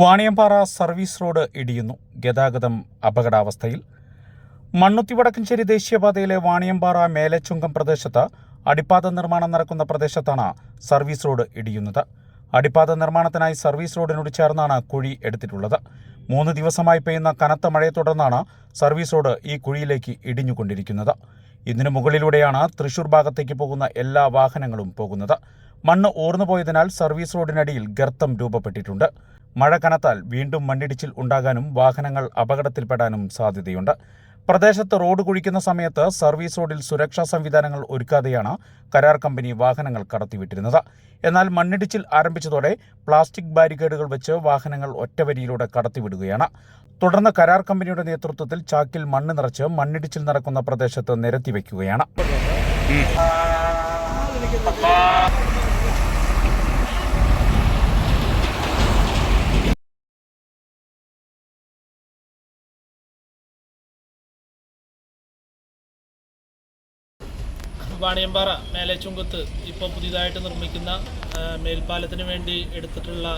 Vaniyampara service road ഇടിയുന്നു. ഗതാഗതം അപകടാവസ്ഥയിൽ മണ്ണുത്തി വടക്കഞ്ചേരി ദേശീയപാതയിലെ വാണിയമ്പാറ മേലച്ചുങ്കം പ്രദേശത്ത് അടിപ്പാത നിർമ്മാണം നടക്കുന്ന പ്രദേശത്താണ് സർവീസ് റോഡ് ഇടിയുന്നത്. അടിപ്പാത നിർമ്മാണത്തിനായി സർവീസ് റോഡിനോട് ചേർന്നാണ് കുഴി എടുത്തിട്ടുള്ളത്. മൂന്ന് ദിവസമായി പെയ്യുന്ന കനത്ത മഴയെ തുടർന്നാണ് സർവീസ് റോഡ് ഈ കുഴിയിലേക്ക് ഇടിഞ്ഞുകൊണ്ടിരിക്കുന്നത്. ഇതിനു മുകളിലൂടെയാണ് തൃശൂർ ഭാഗത്തേക്ക് പോകുന്ന എല്ലാ വാഹനങ്ങളും പോകുന്നത്. മണ്ണ് ഓർന്നു പോയതിനാൽ സർവീസ് റോഡിനടിയിൽ ഗർത്തം രൂപപ്പെട്ടിട്ടുണ്ട്. മഴ കനത്താൽ വീണ്ടും മണ്ണിടിച്ചിൽ ഉണ്ടാകാനും വാഹനങ്ങൾ അപകടത്തിൽപ്പെടാനും സാധ്യതയുണ്ട്. പ്രദേശത്ത് റോഡ് കുഴിക്കുന്ന സമയത്ത് സർവീസ് റോഡിൽ സുരക്ഷാ സംവിധാനങ്ങൾ ഒരുക്കാതെയാണ് കരാർ കമ്പനി വാഹനങ്ങൾ കടത്തിവിട്ടിരുന്നത്. എന്നാൽ മണ്ണിടിച്ചിൽ ആരംഭിച്ചതോടെ പ്ലാസ്റ്റിക് ബാരിക്കേഡുകൾ വെച്ച് വാഹനങ്ങൾ ഒറ്റവരിയിലൂടെ കടത്തിവിടുകയാണ്. തുടർന്ന് കരാർ കമ്പനിയുടെ നേതൃത്വത്തിൽ ചാക്കിൽ മണ്ണ് നിറച്ച് മണ്ണിടിച്ചിൽ നടക്കുന്ന പ്രദേശത്ത് നിരത്തിവെക്കുകയാണ് വാണിയമ്പാറ മേലേച്ചുങ്കത്ത് ഇപ്പോൾ പുതിയതായിട്ട് നിർമ്മിക്കുന്ന മേൽപ്പാലത്തിന് വേണ്ടി എടുത്തിട്ടുള്ള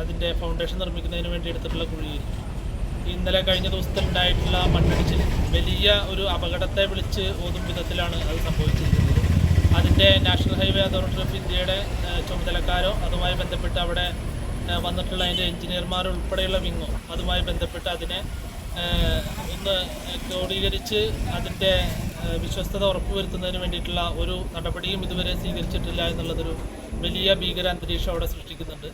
അതിന്റെ ഫൗണ്ടേഷൻ നിർമ്മിക്കുന്നതിന് വേണ്ടി എടുത്തിട്ടുള്ള കുഴിയിൽ ഇന്നലെ കഴിഞ്ഞ ദിവസത്തിൽ ഉണ്ടായിട്ടുള്ള മണ്ണിടിച്ചിൽ വലിയ ഒരു അപകടത്തെ വിളിച്ച് ഓതും വിധത്തിലാണ് അത് സംഭവിച്ചിരിക്കുന്നത്. അതിന്റെ നാഷണൽ ഹൈവേ അതോറിറ്റി ഓഫ് ഇന്ത്യയുടെ ചുമതലക്കാരോ അതുമായി ബന്ധപ്പെട്ട് അവിടെ വന്നിട്ടുള്ള അതിന്റെ എഞ്ചിനീയർമാർ ഉൾപ്പെടെയുള്ള വിങ്ങോ അതുമായി ബന്ധപ്പെട്ട് അതിനെ ഒന്ന് ക്രോഡീകരിച്ച് അതിന്റെ വിശ്വസ്തത ഉറപ്പുവരുത്തുന്നതിന് വേണ്ടിയിട്ടുള്ള ഒരു നടപടിയും ഇതുവരെ സ്വീകരിച്ചിട്ടില്ല എന്നുള്ളതൊരു വലിയ ഭീകര അന്തരീക്ഷം അവിടെ സൃഷ്ടിക്കുന്നുണ്ട്.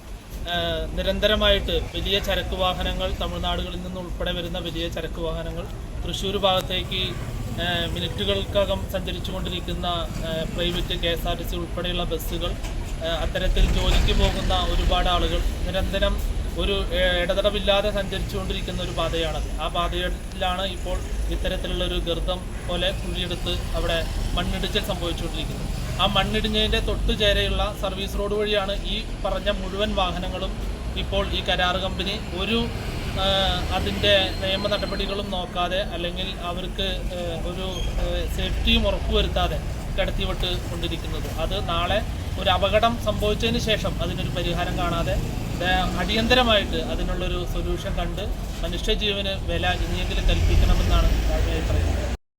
നിരന്തരമായിട്ട് വലിയ ചരക്ക് വാഹനങ്ങൾ തമിഴ്നാടുകളിൽ നിന്ന് ഉൾപ്പെടെ വരുന്ന വലിയ ചരക്ക് വാഹനങ്ങൾ തൃശ്ശൂർ ഭാഗത്തേക്ക് മിനിറ്റുകൾക്കകം സഞ്ചരിച്ചുകൊണ്ടിരിക്കുന്ന private K S R T C ഉൾപ്പെടെയുള്ള ബസ്സുകൾ അത്തരത്തിൽ ജോലിക്ക് പോകുന്ന ഒരുപാട് ആളുകൾ നിരന്തരം ഒരു ഇടതടവില്ലാതെ സഞ്ചരിച്ചുകൊണ്ടിരിക്കുന്ന ഒരു പാതയാണത്. ആ പാതയിലാണ് ഇപ്പോൾ ഇത്തരത്തിലുള്ള ഒരു ഗർത്തം പോലെ കുഴിയെടുത്ത് അവിടെ മണ്ണിടിച്ചിൽ സംഭവിച്ചുകൊണ്ടിരിക്കുന്നത്. ആ മണ്ണിടിഞ്ഞതിന്റെ തൊട്ടുചേരെയുള്ള സർവീസ് റോഡ് വഴിയാണ് ഈ പറഞ്ഞ മുഴുവൻ വാഹനങ്ങളും ഇപ്പോൾ ഈ കരാർ കമ്പനി ഒരു അതിന്റെ നിയമ നടപടികളും നോക്കാതെ അല്ലെങ്കിൽ അവർക്ക് ഒരു സേഫ്റ്റിയും ഉറപ്പുവരുത്താതെ കടത്തിവിട്ട് കൊണ്ടിരിക്കുന്നത് അത് നാളെ ഒരു അപകടം സംഭവിച്ചതിന് ശേഷം അതിനൊരു പരിഹാരം കാണാതെ അടിയന്തരമായിട്ട് അതിനുള്ളൊരു സൊല്യൂഷൻ കണ്ട് മനുഷ്യജീവന് വില ഇനിയെങ്കിലും കൽപ്പിക്കണമെന്നാണ് താഴ്മയായി പറയുന്നത്.